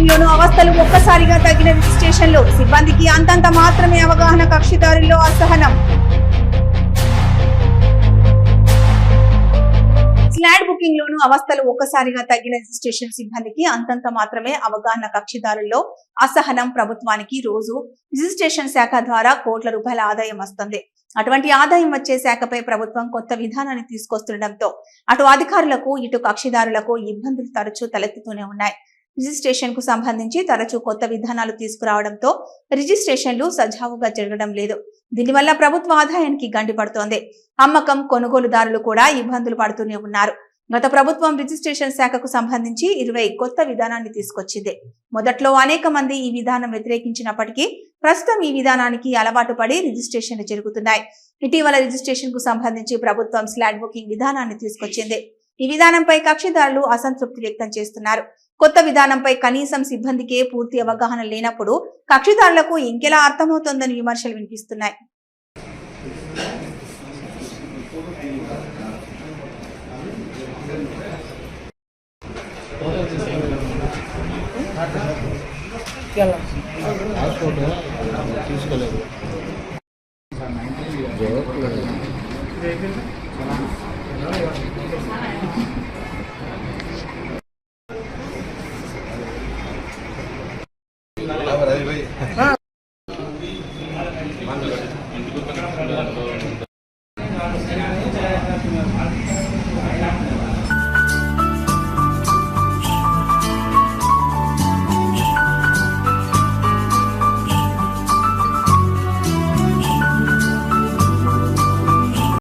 Booking అవస్థలు ఒక్కసారిగా తగ్గిన రిజిస్ట్రేషన్లో సిబ్బందికి అంతంత మాత్రమే అవగాహన కక్షిదారుల్లో అసహనం. స్లాడ్ బుకింగ్ లోను అవస్థలు ఒక్కసారిగా తగ్గిన రిజిస్ట్రేషన్ సిబ్బందికి అంతంత మాత్రమే అవగాహన కక్షిదారుల్లో అసహనం ప్రభుత్వానికి రోజు. రిజిస్ట్రేషన్ శాఖ ద్వారా కోట్ల రూపాయల ఆదాయం వస్తుంది. అటువంటి ఆదాయం వచ్చే శాఖపై ప్రభుత్వం కొత్త విధానాన్ని తీసుకొస్తుండటంతో అటు అధికారులకు ఇటు కక్షిదారులకు ఇబ్బందులు తరచూ తలెత్తుతూనే ఉన్నాయి. రిజిస్ట్రేషన్కు సంబంధించి తరచూ కొత్త విధానాలు తీసుకురావడంతో రిజిస్ట్రేషన్లు సజావుగా జరగడం లేదు. దీనివల్ల ప్రభుత్వ ఆదాయానికి గండి పడుతోంది. అమ్మకం కొనుగోలుదారులు కూడా ఇబ్బందులు పడుతూనే ఉన్నారు. గత ప్రభుత్వం రిజిస్ట్రేషన్ శాఖకు సంబంధించి ఇరవై కొత్త విధానాన్ని తీసుకొచ్చింది. మొదట్లో అనేక మంది ఈ విధానం వ్యతిరేకించినప్పటికీ ప్రస్తుతం ఈ విధానానికి అలవాటు పడి రిజిస్ట్రేషన్లు జరుగుతున్నాయి. ఇటీవల రిజిస్ట్రేషన్కు సంబంధించి ప్రభుత్వం స్లాట్ బుకింగ్ విధానాన్ని తీసుకొచ్చింది. ఈ విధానంపై కక్షిదారులు అసంతృప్తి వ్యక్తం చేస్తున్నారు. కొత్త విధానంపై కనీసం సిబ్బందికే పూర్తి అవగాహన లేనప్పుడు కక్షిదారులకు ఇంకెలా అర్థమవుతోందని విమర్శలు వినిపిస్తున్నాయి. తీసుకోలేదు Thank you.